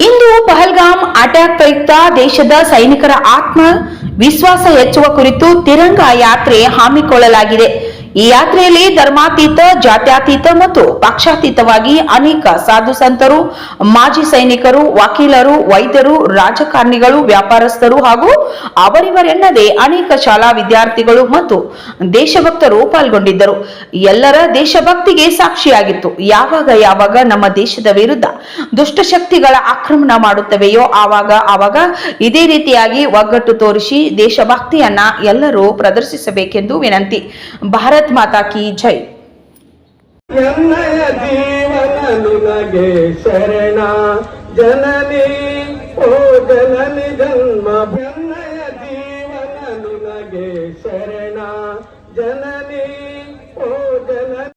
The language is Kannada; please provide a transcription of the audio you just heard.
ಇಂದು ಪಹಲ್ಗಾಮ್ ಅಟ್ಯಾಕ್ ಪ್ರಯುಕ್ತ ದೇಶದ ಸೈನಿಕರ ಆತ್ಮ ವಿಶ್ವಾಸ ಹೆಚ್ಚುವ ಕುರಿತು ತಿರಂಗ ಯಾತ್ರೆ ಹಮ್ಮಿಕೊಳ್ಳಲಾಗಿದೆ ಈ ಯಾತ್ರೆಯಲ್ಲಿ ಧರ್ಮಾತೀತ, ಜಾತ್ಯಾತೀತ ಮತ್ತು ಪಕ್ಷಾತೀತವಾಗಿ ಅನೇಕ ಸಾಧು ಸಂತರು, ಮಾಜಿ ಸೈನಿಕರು, ವಕೀಲರು, ವೈದ್ಯರು, ರಾಜಕಾರಣಿಗಳು, ವ್ಯಾಪಾರಸ್ಥರು ಹಾಗೂ ಅವರಿವರೆನ್ನದೇ ಅನೇಕ ಶಾಲಾ ವಿದ್ಯಾರ್ಥಿಗಳು ಮತ್ತು ದೇಶಭಕ್ತರು ಪಾಲ್ಗೊಂಡಿದ್ದರು. ಎಲ್ಲರ ದೇಶಭಕ್ತಿಗೆ ಸಾಕ್ಷಿಯಾಗಿತ್ತು. ಯಾವಾಗ ಯಾವಾಗ ನಮ್ಮ ದೇಶದ ವಿರುದ್ಧ ದುಷ್ಟಶಕ್ತಿಗಳ ಆಕ್ರಮಣ ಮಾಡುತ್ತವೆಯೋ ಆವಾಗ ಆವಾಗ ಇದೇ ರೀತಿಯಾಗಿ ಒಗ್ಗಟ್ಟು ತೋರಿಸಿ ದೇಶಭಕ್ತಿಯನ್ನ ಎಲ್ಲರೂ ಪ್ರದರ್ಶಿಸಬೇಕೆಂದು ವಿನಂತಿ. ಭಾರತ್ भारत माता की जय जननी ओ जननी जन्म शरणा जननी ओ जननी